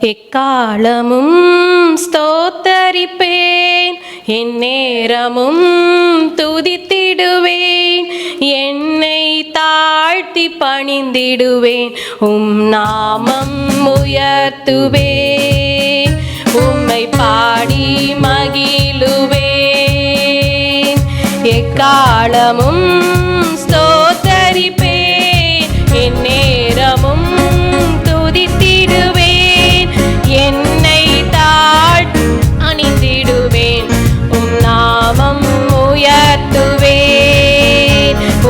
எக்காலமும் ஸ்தோத்தரிப்பேன் என் நேரமும் துதித்திடுவேன் என்னை தாழ்த்தி பணிந்திடுவேன் உம் நாமம் உயர்த்துவேன் உம்மை பாடி மகிழுவேன். எக்காலமும்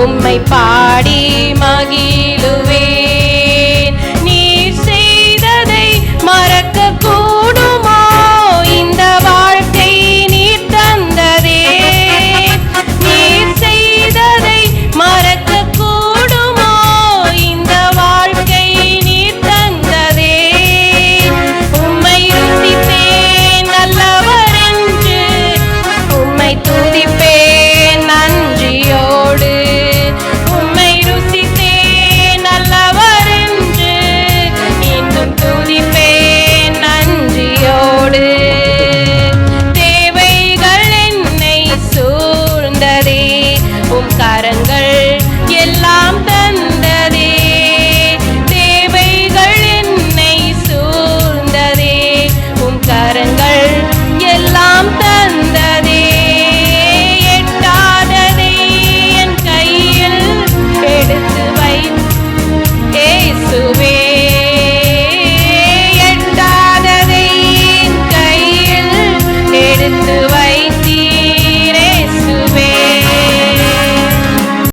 உம்மை பாடி மகிழும். பூம் காரங்கள்